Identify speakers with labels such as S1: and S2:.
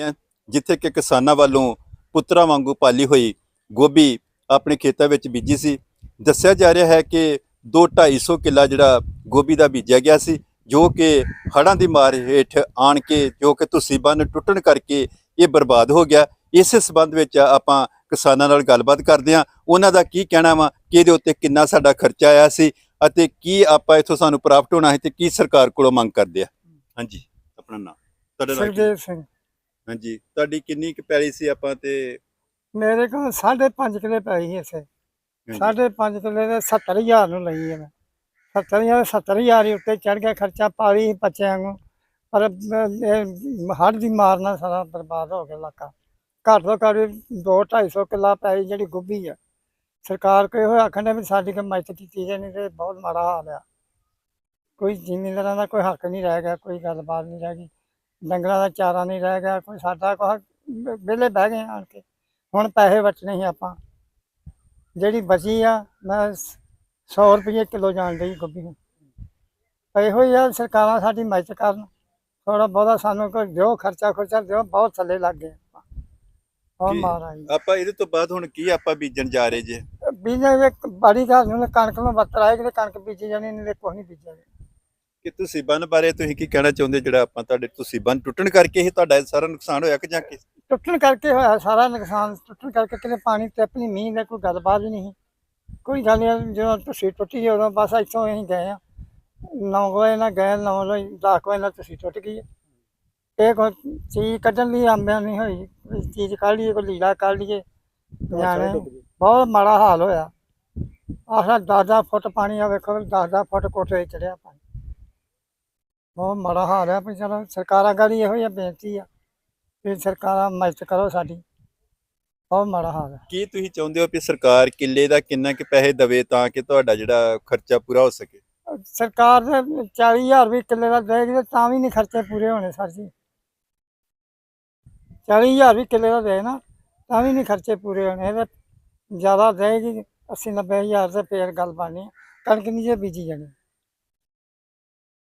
S1: ਹੈ, ਜਿੱਥੇ ਕਿ ਕਿਸਾਨਾਂ ਵੱਲੋਂ ਪੁੱਤਰਾਂ ਵਾਂਗੂ ਪਾਲੀ ਹੋਈ ਗੋਭੀ ਆਪਣੇ ਖੇਤਾਂ ਵਿੱਚ ਬੀਜੀ ਸੀ। ਦੱਸਿਆ ਜਾ ਰਿਹਾ ਹੈ ਕਿ 2-250 ਕਿੱਲਾ ਜਿਹੜਾ ਗੋਭੀ ਦਾ ਬੀਜਿਆ ਗਿਆ ਸੀ ਜੋ ਕਿ ਹੜ੍ਹਾਂ ਦੀ ਮਾਰ ਹੇਠ ਆਣ ਕੇ ਜੋ ਕਿ ਤੁਸੀਂ ਬੰਨ ਟੁੱਟਣ ਕਰਕੇ ਇਹ ਬਰਬਾਦ ਹੋ ਗਿਆ। ਇਸੇ ਸਬੰਧ ਵਿੱਚ ਆਪਾਂ ਕਿਸਾਨਾਂ ਨਾਲ ਗੱਲਬਾਤ ਕਰਦੇ ਹਾਂ। ਉਹਨਾਂ ਦਾ ਕੀ ਕਹਿਣਾ ਵਾ ਕਿ ਇਹਦੇ ਉੱਤੇ ਕਿੰਨਾ ਸਾਡਾ ਖਰਚਾ ਆਇਆ ਸੀ ਅਤੇ ਕੀ ਆਪਾਂ ਇਥੋਂ ਸਾਨੂੰ ਪ੍ਰਾਪਤ ਹੋਣਾ ਹੈ ਤੇ ਕੀ ਸਰਕਾਰ ਕੋਲੋਂ ਮੰਗ ਕਰਦੇ ਆ? ਹਾਂਜੀ ਆਪਣਾ ਨਾਮ। ਤੁਹਾਡਾ ਨਾਮ
S2: ਸਿੰਘ।
S1: ਹਾਂਜੀ ਤੁਹਾਡੀ ਕਿੰਨੀ ਕੁ ਪੈਲੀ ਸੀ ਆਪਾਂ ਤੇ?
S2: ਮੇਰੇ ਕੋਲ 5.5 ਕਿਲੇ ਪਈ ਸੀ ਇਸੇ
S1: ਹਾਂਜੀ,
S2: 5.5 ਕਿਲੇ ਦੇ 70000 ਨੂੰ ਲਈ ਹੈ ਮੈਂ। 70000 70000 ਹੀ ਉੱਤੇ ਚੜ ਗਿਆ ਖਰਚਾ ਪਾਲੀ ਸੀ ਬੱਚਿਆਂ ਨੂੰ। ਪਰ ਹੜ ਦੀ ਮਾਰ ਨਾਲ ਸਾਰਾ ਬਰਬਾਦ ਹੋ ਗਿਆ ਇਲਾਕਾ। ਘੱਟ ਤੋਂ ਘੱਟ 2 250 ਕਿੱਲਾ ਪਈ ਜਿਹੜੀ ਗੋਭੀ ਆ। ਸਰਕਾਰ ਕੋਈ ਹੋਇਆ ਆਖਣ ਵੀ ਸਾਡੀ ਕੋਈ ਮਦਦ ਕੀਤੀ ਜਾਣੀ ਤੇ ਬਹੁਤ ਮਾੜਾ ਹਾਲ ਆ। ਕੋਈ ਜ਼ਿਮੀਂਦਾਰਾਂ ਦਾ ਕੋਈ ਹੱਕ ਨਹੀਂ ਰਹਿ ਗਿਆ ਕੋਈ ਗੱਲਬਾਤ ਨਹੀਂ ਰਹਿ ਗਈ। ਡੰਗਰਾਂ ਦਾ ਚਾਰਾ ਨਹੀਂ ਰਹਿ ਗਿਆ ਕੋਈ ਸਾਡਾ ਕੋਈ ਵਿਹਲੇ ਬਹਿ ਗਏ ਆਣ ਕੇ। ਹੁਣ ਪੈਸੇ ਵਟਣੇ ਸੀ ਆਪਾਂ। ਜਿਹੜੀ ਬਚੀ ਆ ਮੈਂ 100 ਰੁਪਏ ਕਿਲੋ ਜਾਣ ਲਈ ਗੋਭੀ ਨੂੰ। ਇਹੋ ਹੀ ਆ ਸਰਕਾਰਾਂ ਸਾਡੀ ਮਦਦ ਕਰਨ। ਥੋੜਾ ਬਹੁਤਾ ਸਾਨੂੰ ਕੋਈ ਦਿਓ ਖਰਚਾ ਖਰਚਾ ਦਿਓ ਬਹੁਤ ਥੱਲੇ ਲੱਗ ਗਏ? ਮਾਰ ਆਈ
S1: ਆਪਾਂ ਇਹਦੇ ਤੋਂ ਬਾਅਦ ਹੁਣ ਕੀ ਆਪਾਂ ਬੀਜਣ ਜਾ ਰਹੇ ਜੇ?
S2: ਬੀਜੇ ਦੇ ਬੜੀ ਘਰ ਨੂੰ ਕਣਕ ਨੂੰ ਬੱਤਰ ਆਏਗੀ ਤੇ ਕਣਕ ਬੀਜੀ ਜਾਣੀ ਨਹੀਂ ਤੇ ਨਹੀਂ ਬੀਜਿਆ
S1: ਕਿ ਤੁਸੀਂ ਬੰਨ ਬਾਰੇ ਤੁਸੀਂ ਕੀ ਕਹਿਣਾ ਚਾਹੁੰਦੇ ਜਿਹੜਾ ਆਪਾਂ ਤੁਹਾਡੇ ਤੁਸੀਂ ਬੰਨ ਟੁੱਟਣ ਕਰਕੇ ਹੀ ਤੁਹਾਡਾ ਇਹ ਸਾਰਾ ਨੁਕਸਾਨ ਹੋਇਆ ਕਿ ਜਾਂ ਕਿ?
S2: ਟੁੱਟਣ ਕਰਕੇ ਹੋਇਆ ਸਾਰਾ ਨੁਕਸਾਨ ਟੁੱਟਣ ਕਰਕੇ ਕਿਤੇ ਪਾਣੀ ਟਿੱਪ ਨਹੀਂ ਮੀਂਹ ਦਾ ਕੋਈ ਗੱਲਬਾਤ ਹੀ ਨਹੀਂ ਕੋਈ ਗੱਲ ਨਹੀਂ ਜਦੋਂ ਤੁਸੀਂ ਟੁੱਟੀ ਉਦੋਂ ਬਸ ਇੱਥੋਂ ਅਸੀਂ ਗਏ ਆ ਨੌ ਵਜੇ ਨਾਲ ਗਏ ਨੌ ਵਜੇ 10 ਵਜੇ ਨਾਲ ਤੁਸੀਂ ਟੁੱਟ ਗਈ। ਇਹ ਕੋਈ ਚੀਜ਼ ਕੱਢਣ ਲਈ ਆਂਦਿਆਂ ਨਹੀਂ ਹੋਈ ਕੋਈ ਚੀਜ਼ ਕੱਢ ਲਈਏ ਕੋਈ ਲੀੜਾ ਕੱਢ ਲਈਏ ਬਹੁਤ ਮਾੜਾ ਹਾਲ ਹੋਇਆ। ਆਖਰ 10 ਫੁੱਟ ਪਾਣੀ ਆ ਵੇਖੋ 10 ਫੁੱਟ ਕੋਠੇ ਤੇ ਚੜਿਆ ਪਾਣੀ। ਬਹੁਤ ਮਾੜਾ ਹਾਲ ਹੈ ਪਰ ਚਲੋ ਸਰਕਾਰਾਂ ਗਾੜੀ ਇਹੋ ਹੀ ਬੇਨਤੀ ਆ ਵੀ ਸਰਕਾਰਾਂ ਮਦਦ ਕਰੋ ਸਾਡੀ। ਬਹੁਤ ਮਾੜਾ ਹਾਲ ਹੈ।
S1: ਕੀ ਤੁਸੀਂ ਚਾਹੁੰਦੇ ਹੋ ਕਿ ਸਰਕਾਰ ਕਿੱਲੇ ਦਾ ਕਿੰਨਾ ਕੁ ਪੈਸੇ ਦੇਵੇ ਤਾਂ ਕਿ ਤੁਹਾਡਾ ਜਿਹੜਾ ਖਰਚਾ ਪੂਰਾ ਹੋ ਸਕੇ?
S2: ਸਰਕਾਰ ਦੇ 40000 ਵੀ ਕਿੱਲੇ ਦਾ ਦੇਗੀ ਤੇ ਤਾਂ ਵੀ ਨਹੀਂ ਖਰਚੇ ਪੂਰੇ ਹੋਣੇ ਸਰ ਜੀ। 40000 ਵੀ ਕਿੱਲੇ ਦਾ ਦੇ ਨਾ ਤਾਂ ਵੀ ਨਹੀਂ ਖਰਚੇ ਪੂਰੇ ਹੋਣੇ। ਇਹਦੇ ਜ਼ਿਆਦਾ ਦੇਗੀ 80 90000 ਤੇ ਫੇਰ ਗੱਲ ਬਣਨੀ। ਕਣਕ ਨਹੀਂ ਜੇ ਬੀਜੀ ਜਾਣੀ।